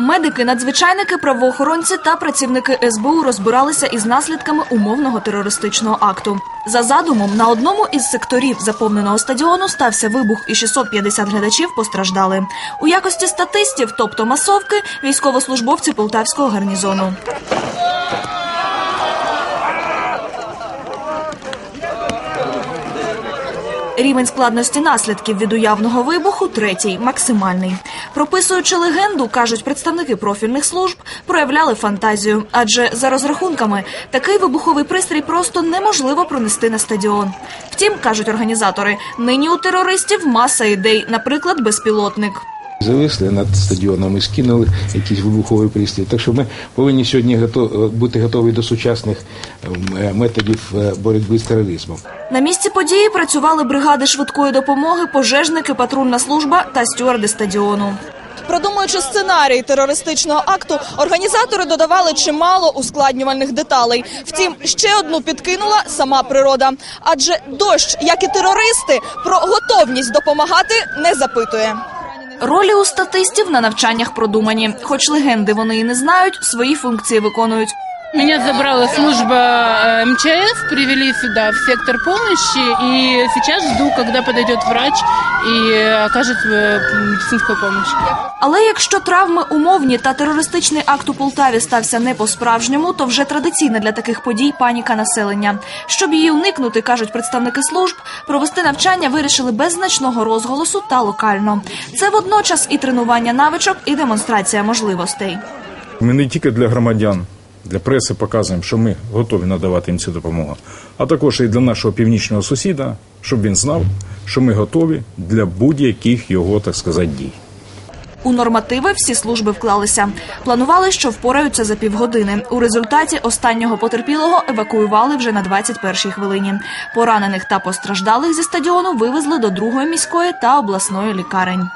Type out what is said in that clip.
Медики, надзвичайники, правоохоронці та працівники СБУ розбиралися із наслідками умовного терористичного акту. За задумом, на одному із секторів заповненого стадіону стався вибух, і 650 глядачів постраждали. У якості статистів, тобто масовки, військовослужбовці полтавського гарнізону. Рівень складності наслідків від уявного вибуху третій, максимальний. Прописуючи легенду, кажуть представники профільних служб, проявляли фантазію, адже за розрахунками такий вибуховий пристрій просто неможливо пронести на стадіон. Втім, кажуть організатори, нині у терористів маса ідей, наприклад, безпілотник. Зависли над стадіоном і скинули якийсь вибуховий пристрій. Так що ми повинні сьогодні гото- бути готові до сучасних ем, методів е, боротьби з тероризмом. На місці події працювали бригади швидкої допомоги, пожежники, патрульна служба та стюарди стадіону. Продумуючи сценарій терористичного акту, організатори додавали чимало ускладнювальних деталей. Втім, ще одну підкинула сама природа. Адже дощ, як і терористи, про готовність допомагати не запитує. Ролі у статистів на навчаннях продумані. Хоч легенди вони і не знають, свої функції виконують. Меня забрала служба э, МЧС, привели сюда в сектор помощи, и сейчас жду, когда подойдет врач и окажет э, медицинскую помощь. Але якщо травми умовні та терористичний акт у Полтаві стався не по-справжньому, то вже традиційна для таких подій паніка населення. Щоб її уникнути, кажуть представники служб, провести навчання вирішили без значного розголосу та локально. Це водночас і тренування навичок, і демонстрація можливостей. Ми не тільки для громадян, для преси показуємо, що ми готові надавати їм цю допомогу, а також і для нашого північного сусіда, щоб він знав, що ми готові для будь-яких його, так сказати, дій. У нормативи всі служби вклалися. Планували, що впораються за півгодини. У результаті останнього потерпілого евакуювали вже на 21-й хвилині. Поранених та постраждалих зі стадіону вивезли до другої міської та обласної лікарень.